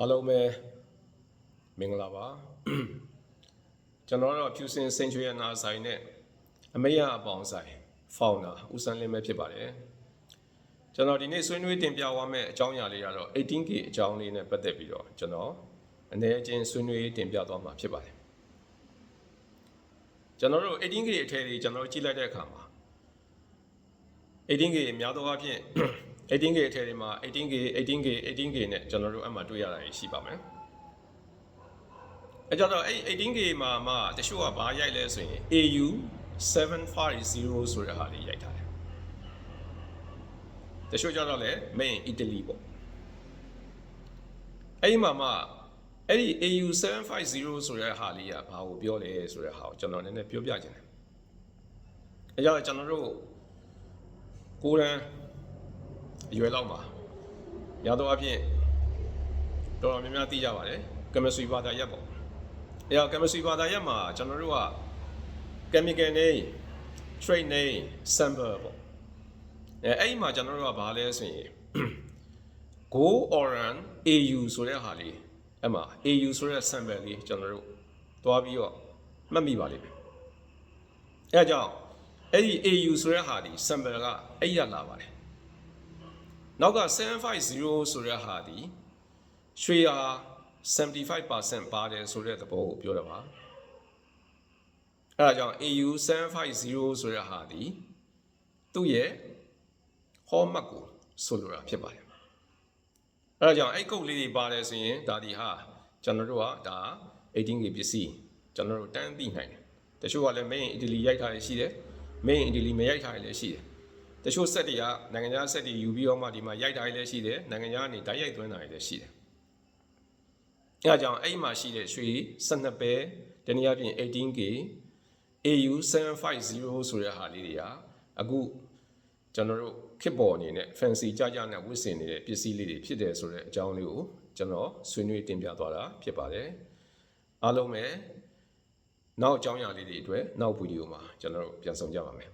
အားလုံးပဲမင်္ဂလာပါကျွန်တော်တော့ဖြူစင်စင်ချွေရနာဆိုင်နဲ့အမေရအပေါင်းဆိုင်ဖောင်နာဦးစန်းလင်းပဲဖြစ်ပါတယ်ကျွန်တော်ဒီနေ့ဆွေးနွေးတင်ပြသွားမယ့်အကြောင်းအရာလေးကတော့ 18K အကြောင်းလေးနဲ့ပတ်သက်ပြီးတော့ကျွန်တော်အနေအချင်းဆွေးနွေးတင်ပြသွားမှာဖြစ်ပါတယ်ကျွန်တော်တို့ 18K အထည်တွေကျွန်တော်တို့ကြည့်လိုက်တဲ့အခါမှာ 18K အများသောအားဖြင့် 18K အထည်တွေမှာ 18K 18K 18K နဲ့ကျွန်တော်တို့အမှတွေ့ရတာရှိပါမယ်အဲကြတော့အဲ့ 18K မှာမှတချို့ကဘာရိုက်လဲဆိုရင် AU 750ဆိုတဲ့ဟာလေးရိုက်ထားတယ်တချို့ကြတော့လည်း main Italy ပေါ့အဲ့ဒီမှာမှအဲ့ဒီ AU 750ဆိုတဲ့ဟာလေးကဘာကိုပြောလဲဆိုတဲ့ဟာကိုကျွန်တော်နည်းနည်းပြောပြချင်တယ်အဲကြတော့ကျွန်တော်တို့ကိုရန် အရွယ်လောက်မှာရတော့အဖြစ်တော်တော်များများသိကြပါတယ်ကမစထရီဘာသာရပ်ပေါ့အဲတော့ကမစထရီဘာသာရပ်မှာကျွန်တော်တို့က chemical name trade name sample ပေါ့အဲအဲ့ဒီမှာကျွန်တော်တို့ကဘာလဲဆိုရင် go oran au ဆိုတဲ့ဟာလေးအဲ့မှာ au ဆိုတဲ့ sample လေးကျွန်တော်တို့တွားပြီးတော့မှတ်မိပါလိမ့်မယ်အဲဒါကြောင့်အဲ့ဒီ au ဆိုတဲ့ဟာဒီ sample ကအဲ့ရလာပါတယ် နောက်က750ဆိုတဲ့ဟာဒီရွှေဟာ75%ပါတယ်ဆိုတဲ့သဘောကိုပြောတာပါအဲဒါကြောင့် AU 750ဆိုတဲ့ဟာဒီသူ့ရဲ့ hallmark ကိုဆိုလိုတာဖြစ်ပါတယ်အဲဒါကြောင့်အဲ့ကုတ်လေးတွေပါတယ်ဆိုရင်ဒါဒီဟာကျွန်တော်တို့ကဒါ 18K ပစ္စည်းကျွန်တော်တို့တန်းသိနိုင်တယ်တချို့ကလည်း main Italy ရိုက်ထားရရှိတယ် main Italy မရိုက်ထားရလည်းရှိတယ် တချို့ set တွေကနိုင်ငံခြား set တွေယူပြီးတော့မှဒီမှာရိုက်ထားရလည်းရှိတယ်နိုင်ငံခြားကနေဓာတ်ရိုက်သွင်းတာလည်းရှိတယ်အဲဒါကြောင့်အဲ့မှာရှိတဲ့ရွှေ12ပဲတနည်းအားဖြင့် 18K AU 750ဆိုတဲ့ဟာလေးတွေကအခုကျွန်တော်တို့ခစ်ပေါ်အနေနဲ့ fancy ကြကြနဲ့ဝတ်ဆင်နေတဲ့ပစ္စည်းလေးတွေဖြစ်တယ်ဆိုတဲ့အကြောင်းလေးကိုကျွန်တော်ဆွေးနွေးတင်ပြသွားတာဖြစ်ပါတယ်အားလုံးပဲနောက်အကြောင်းအရာလေးတွေအတွက်နောက်ဗီဒီယိုမှာကျွန်တော်တို့ပြန်ဆောင်ကြပါမယ်